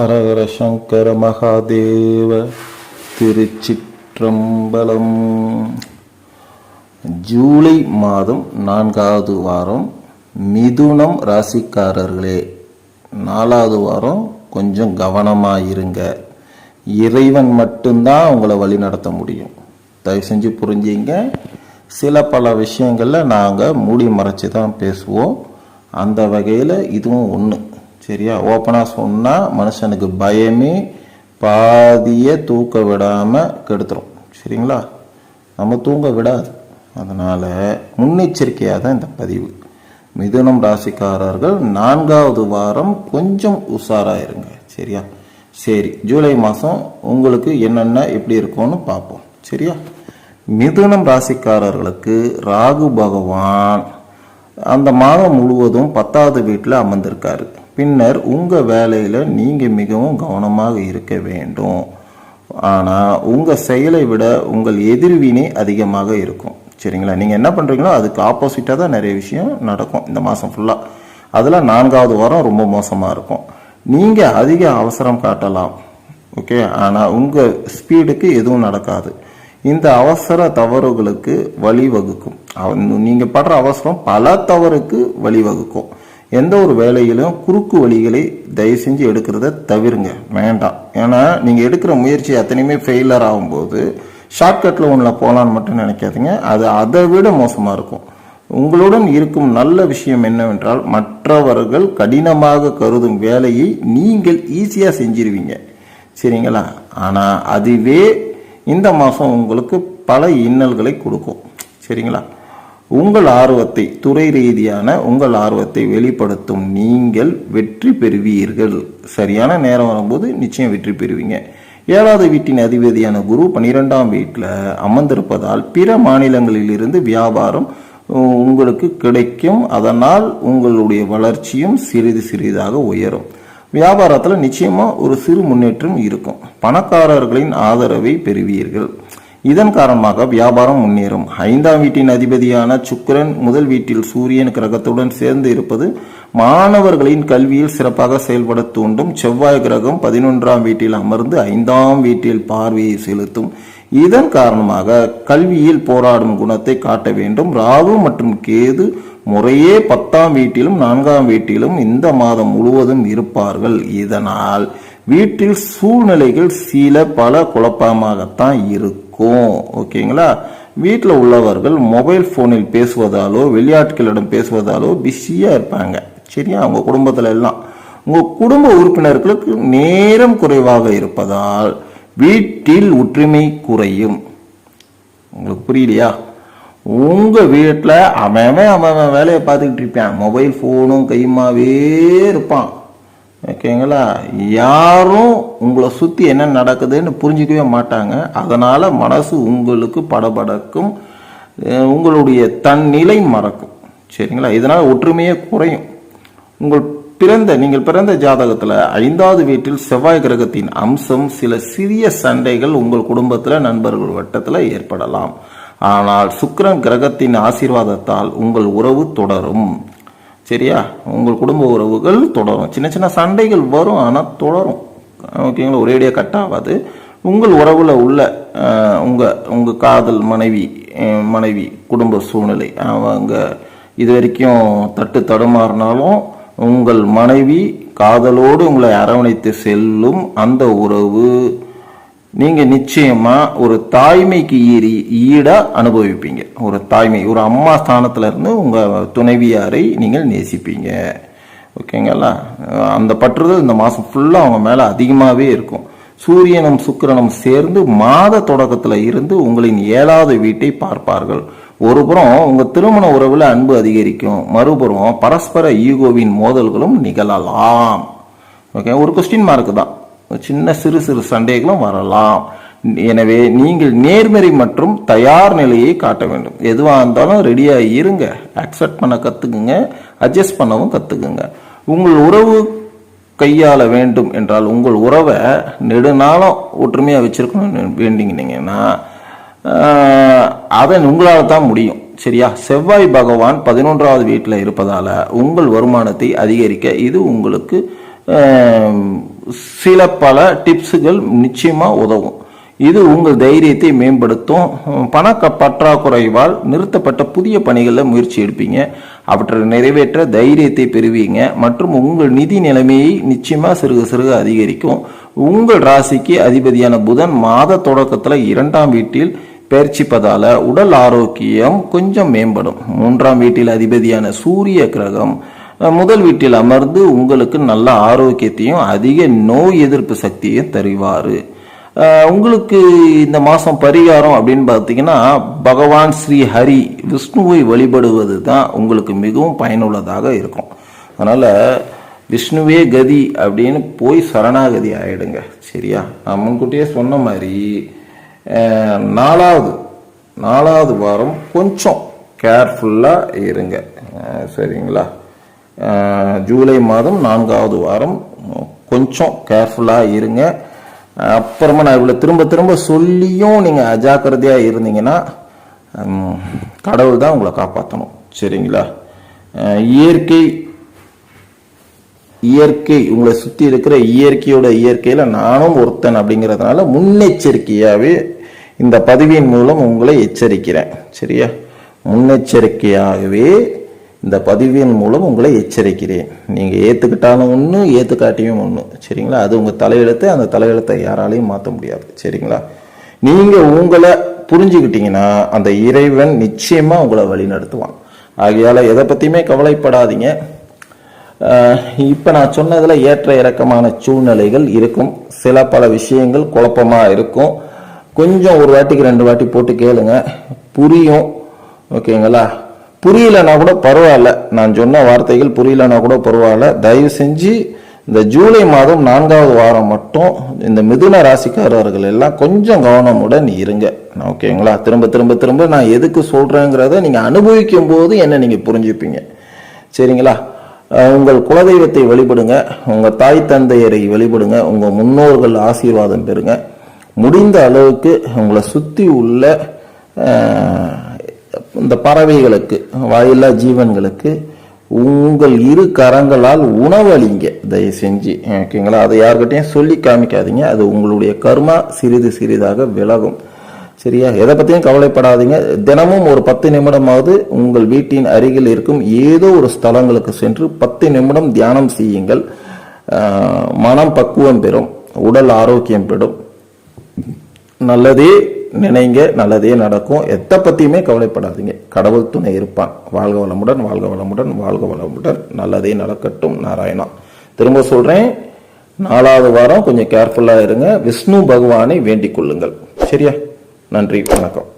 அரகர சங்கர மகாதேவ திருச்சிற்றம்பலம். ஜூலை மாதம் நான்காவது வாரம் மிதுனம் ராசிக்காரர்களே நாலாவது வாரம் கொஞ்சம் கவனமாக இருங்க இறைவன் மட்டும்தான் உங்களை வழி நடத்த முடியும். தயவு செஞ்சு புரிஞ்சிங்க. சில பல விஷயங்களில் நாங்கள் மூடி மறைச்சி தான் பேசுவோம். அந்த வகையில் இதுவும் ஒன்று சரியா? ஓப்பனாக சொன்னால் மனுஷனுக்கு பயமே பாதியை தூக்க விடாமல் கெடுத்துரும். சரிங்களா? நம்ம தூங்க விடாது. அதனால் முன்னெச்சரிக்கையாக தான் இந்த பதிவு. மிதுனம் ராசிக்காரர்கள் நான்காவது வாரம் கொஞ்சம் உஷாராக இருங்க. சரியா? சரி ஜூலை மாதம் உங்களுக்கு என்னென்ன எப்படி இருக்கும்னு பார்ப்போம். சரியா? மிதுனம் ராசிக்காரர்களுக்கு ராகு பகவான் அந்த மாதம் முழுவதும் பத்தாவது வீட்டில் அமர்ந்திருக்காரு. பின்னர் உங்கள் வேலையில் நீங்கள் மிகவும் கவனமாக இருக்க வேண்டும். ஆனால் உங்கள் செயலை விட உங்கள் எதிர்வினை அதிகமாக இருக்கும். சரிங்களா? நீங்கள் என்ன பண்ணுறீங்களோ அதுக்கு ஆப்போசிட்டாக தான் நிறைய விஷயம் நடக்கும். இந்த மாதம் ஃபுல்லாக அதில் நான்காவது வாரம் ரொம்ப மோசமாக இருக்கும். நீங்கள் அதிக அவசரம் காட்டலாம். ஓகே? ஆனால் உங்கள் ஸ்பீடுக்கு எதுவும் நடக்காது. இந்த அவசர தவறுகளுக்கு வழிவகுக்கும். நீங்கள் படுற அவசரம் பல தவறுக்கு வழிவகுக்கும். எந்த ஒரு வேலையிலும் குறுக்கு வழிகளை தயவு செஞ்சு எடுக்கிறத தவிருங்க. வேண்டாம். ஏன்னா நீங்கள் எடுக்கிற முயற்சி அத்தனையுமே ஃபெயிலர் ஆகும்போது ஷார்ட்கட்டில் ஒன்றில் போகலான்னு மட்டும் நினைக்காதீங்க. அது அதை விட மோசமாக இருக்கும். உங்களுடன் இருக்கும் நல்ல விஷயம் என்னவென்றால் மற்றவர்கள் கடினமாக கருதும் வேலையை நீங்கள் ஈஸியாக செஞ்சிருவீங்க. சரிங்களா? ஆனால் அதுவே இந்த மாதம் உங்களுக்கு பல இன்னல்களை கொடுக்கும். சரிங்களா? உங்கள் ஆர்வத்தை துறை ரீதியான உங்கள் ஆர்வத்தை வெளிப்படுத்தும் நீங்கள் வெற்றி பெறுவீர்கள். சரியான நேரம் வரும்போது நிச்சயம் வெற்றி பெறுவீங்க. ஏழாவது வீட்டின் அதிபதியான குரு பன்னிரெண்டாம் வீட்டில் அமர்ந்திருப்பதால் பிற மாநிலங்களிலிருந்து வியாபாரம் உங்களுக்கு கிடைக்கும். அதனால் உங்களுடைய வளர்ச்சியும் சிறிது சிறிதாக உயரும். வியாபாரத்தில் நிச்சயமாக ஒரு சிறு முன்னேற்றம் இருக்கும். பணக்காரர்களின் ஆதரவை பெறுவீர்கள். இதன் காரணமாக வியாபாரம் முன்னேறும். ஐந்தாம் வீட்டின் அதிபதியான சுக்கிரன் முதல் வீட்டில் சூரியன் கிரகத்துடன் சேர்ந்து இருப்பது மாணவர்களின் கல்வியில் சிறப்பாக செயல்பட தூண்டும். செவ்வாய் கிரகம் பதினொன்றாம் வீட்டில் அமர்ந்து ஐந்தாம் வீட்டில் பார்வையை செலுத்தும். இதன் காரணமாக கல்வியில் போராடும் குணத்தை காட்ட வேண்டும். ராகு மற்றும் கேது முறையே பத்தாம் வீட்டிலும் நான்காம் வீட்டிலும் இந்த மாதம் முழுவதும் இருப்பார்கள். இதனால் வீட்டில் சூழ்நிலைகள் சில பல குழப்பமாகத்தான் இருக்கும். ஓகேங்களா? வீட்டில் உள்ளவர்கள் மொபைல் ஃபோனில் பேசுவதாலோ வெளியாட்களிடம் பேசுவதாலோ பிஸியாக இருப்பாங்க. சரியா? அவங்க குடும்பத்தில் எல்லாம். உங்கள் குடும்ப உறுப்பினர்களுக்கு நேரம் குறைவாக இருப்பதால் வீட்டில் ஒற்றுமை குறையும். உங்களுக்கு புரியலையா? உங்கள் வீட்டில் அவன் அவன் வேலையை பார்த்துக்கிட்டு இருப்பான். மொபைல் ஃபோனும் கையுமாவே இருப்பான். ஓகேங்களா யாரும் உங்களை சுற்றி என்ன நடக்குதுன்னு புரிஞ்சிக்கவே மாட்டாங்க. அதனால் மனசு உங்களுக்கு படபடக்கும். உங்களுடைய தன்னிலை மறக்கும். சரிங்களா? இதனால் ஒற்றுமையே குறையும். உங்கள் பிறந்த நீங்கள் பிறந்த ஜாதகத்தில் ஐந்தாவது வீட்டில் செவ்வாய் கிரகத்தின் அம்சம் சில சிறிய சண்டைகள் உங்கள் குடும்பத்தில் நண்பர்கள் வட்டத்தில் ஏற்படலாம். ஆனால் சுக்கரன் கிரகத்தின் ஆசீர்வாதத்தால் உங்கள் உறவு தொடரும். சரியா? உங்கள் குடும்ப உறவுகள் தொடரும். சின்ன சின்ன சண்டைகள் வரும் ஆனால் தொடரும். ஓகேங்களா? ஒரேடியாக கட் ஆகாது. உங்கள் உறவில் உள்ள உங்கள் உங்கள் காதல் மனைவி மனைவி குடும்ப சூழ்நிலை அவங்க இது வரைக்கும் தட்டு தடுமாறினாலும் உங்கள் மனைவி காதலோடு உங்களை அரவணைத்து செல்லும் அந்த உறவு நீங்கள் நிச்சயமாக ஒரு தாய்மைக்கு ஈரி ஈடாக அனுபவிப்பீங்க. ஒரு தாய்மை ஒரு அம்மா ஸ்தானத்துல இருந்து உங்கள் துணைவியாரை நீங்கள் நேசிப்பீங்க. ஓகேங்களா? அந்த பற்றுதல் இந்த மாதம் ஃபுல்லாக அவங்க மேலே அதிகமாகவே இருக்கும். சூரியனும் சுக்கிரனும் சேர்ந்து மாத தொடக்கத்தில் இருந்து உங்களின் ஏழாவது வீட்டை பார்ப்பார்கள். ஒருபுறம் உங்கள் திருமண உறவில் அன்பு அதிகரிக்கும். மறுபுறம் பரஸ்பர ஈகோவின் மோதல்களும் நிகழலாம். ஓகே ஒரு கொஸ்டின் மார்க் தான். சின்ன சிறு சிறு சண்டைகளும் வரலாம். எனவே நீங்கள் நேர்மறை மற்றும் தயார் நிலையை காட்ட வேண்டும். எதுவாக இருந்தாலும் ரெடியாக இருங்க. அக்செப்ட் பண்ண கற்றுக்குங்க அட்ஜஸ்ட் பண்ணவும் கற்றுக்குங்க உங்கள் உறவு கையாள வேண்டும் என்றால் உங்கள் உறவை நெடுநாளும் ஒற்றுமையாக வச்சுருக்கணும் வேண்டிங்கன்னா அதை உங்களால் தான் முடியும். சரியா? செவ்வாய் பகவான் பதினொன்றாவது வீட்டில் இருப்பதால் உங்கள் வருமானத்தை அதிகரிக்க இது உங்களுக்கு சில பல டிப்ஸுகள் நிச்சயமாக உதவும். இது உங்கள் தைரியத்தை மேம்படுத்தும். பண பற்றாக்குறைவால் நிறுத்தப்பட்ட புதிய பணிகளில் முயற்சி எடுப்பீங்க. அவற்றை நிறைவேற்ற தைரியத்தை பெறுவீங்க. மற்றும் உங்கள் நிதி நிலைமையை நிச்சயமாக சிறுக சிறுக அதிகரிக்கும். உங்கள் ராசிக்கு அதிபதியான புதன் மாத தொடக்கத்தில் இரண்டாம் வீட்டில் பயிற்சிப்பதால் உடல் ஆரோக்கியம் கொஞ்சம் மேம்படும். மூன்றாம் வீட்டில் அதிபதியான சூரிய கிரகம் முதல் வீட்டில் அமர்ந்து உங்களுக்கு நல்ல ஆரோக்கியத்தையும் அதிக நோய் எதிர்ப்பு சக்தியையும் தருவார். உங்களுக்கு இந்த மாதம் பரிகாரம் அப்படின்னு பார்த்தீங்கன்னா பகவான் ஸ்ரீ ஹரி விஷ்ணுவை வழிபடுவது தான் உங்களுக்கு மிகவும் பயனுள்ளதாக இருக்கும். அதனால் விஷ்ணுவே கதி அப்படின்னு போய் சரணாகதி ஆகிடுங்க சரியா? நான் முன்கூட்டியே சொன்ன மாதிரி நாலாவது நாலாவது வாரம் கொஞ்சம் கேர்ஃபுல்லாக இருங்க. சரிங்களா? ஜூலை மாதம் நான்காவது வாரம் கொஞ்சம் கேர்ஃபுல்லாக இருங்க. அப்புறமா நான் இவ்வளோ திரும்ப திரும்ப சொல்லியும் நீங்கள் அஜாக்கிரதையாக இருந்தீங்கன்னா கடவுள் தான் உங்களை காப்பாற்றணும் சரிங்களா? இயற்கை இயற்கை உங்களை சுற்றி இருக்கிற இயற்கையோட இயற்கையில் நானும் ஒருத்தன் அப்படிங்கிறதுனால முன்னெச்சரிக்கையாகவே இந்த பதவியின் மூலம் உங்களை எச்சரிக்கிறேன். சரியா? முன்னெச்சரிக்கையாகவே இந்த பதிவின் மூலம் உங்களை எச்சரிக்கிறேன். நீங்கள் ஏற்றுக்கிட்டாலும் ஒன்று ஏற்றுக்காட்டியும் ஒன்று சரிங்களா? அது உங்கள் தலையெழுத்து அந்த தலையெழுத்தை யாராலையும் மாற்ற முடியாது. சரிங்களா? நீங்கள் உங்களை புரிஞ்சுக்கிட்டீங்கன்னா அந்த இறைவன் நிச்சயமாக உங்களை வழிநடத்துவான். ஆகையால் எதை பற்றியுமே கவலைப்படாதீங்க. இப்போ நான் சொன்னதில் ஏற்ற இறக்கமான சூழ்நிலைகள் இருக்கும். சில பல விஷயங்கள் குழப்பமாக இருக்கும். கொஞ்சம் ஒரு வாட்டிக்கு ரெண்டு வாட்டி போட்டு கேளுங்க. புரியும். ஓகேங்களா? புரியலனா கூட பரவாயில்ல. நான் சொன்ன வார்த்தைகள் புரியலனா கூட பரவாயில்ல. தயவு செஞ்சு இந்த ஜூலை மாதம் நான்காவது வாரம் மட்டும் இந்த மிதுன ராசிக்காரர்கள் எல்லாம் கொஞ்சம் கவனமுடன் இருங்க. ஓகேங்களா? திரும்ப திரும்ப திரும்ப நான் எதுக்கு சொல்கிறேங்கிறத நீங்கள் அனுபவிக்கும் போது என்ன நீங்கள் புரிஞ்சுப்பீங்க. சரிங்களா? உங்கள் குலதெய்வத்தை வழிபடுங்க. உங்கள் தாய் தந்தையரை வழிபடுங்க. உங்கள் முன்னோர்கள் ஆசீர்வாதம் பெறுங்க. முடிந்த அளவுக்கு உங்களை சுற்றி உள்ள இந்த பறவைகளுக்கு வாயில்லா ஜீவன்களுக்கு உங்கள் இரு கரங்களால் உணவளிங்க. தயவு செஞ்சு ஓகேங்களா? அதை யாருக்கிட்டையும் சொல்லி காமிக்காதீங்க. அது உங்களுடைய கர்மா சிறிது சிறிதாக விலகும். சரியா? எதை பற்றியும் கவலைப்படாதீங்க. தினமும் ஒரு பத்து நிமிடமாவது உங்கள் வீட்டின் அருகில் இருக்கும் ஏதோ ஒரு ஸ்தலங்களுக்கு சென்று பத்து நிமிடம் தியானம் செய்யுங்கள். மனம் பக்குவம் பெறும். உடல் ஆரோக்கியம் பெறும். நல்லதே நினைங்க நல்லதே நடக்கும். எதை பற்றியுமே கவலைப்படாதீங்க. கடவுள் துணை இருப்பான். வாழ்க வளமுடன் வாழ்க வளமுடன் வாழ்க வளமுடன். நல்லதே நடக்கட்டும் நாராயணா. திரும்ப சொல்கிறேன் நாலாவது வாரம் கொஞ்சம் கேர்ஃபுல்லாக இருங்க. விஷ்ணு பகவானை வேண்டிக் கொள்ளுங்கள். சரியா? நன்றி வணக்கம்.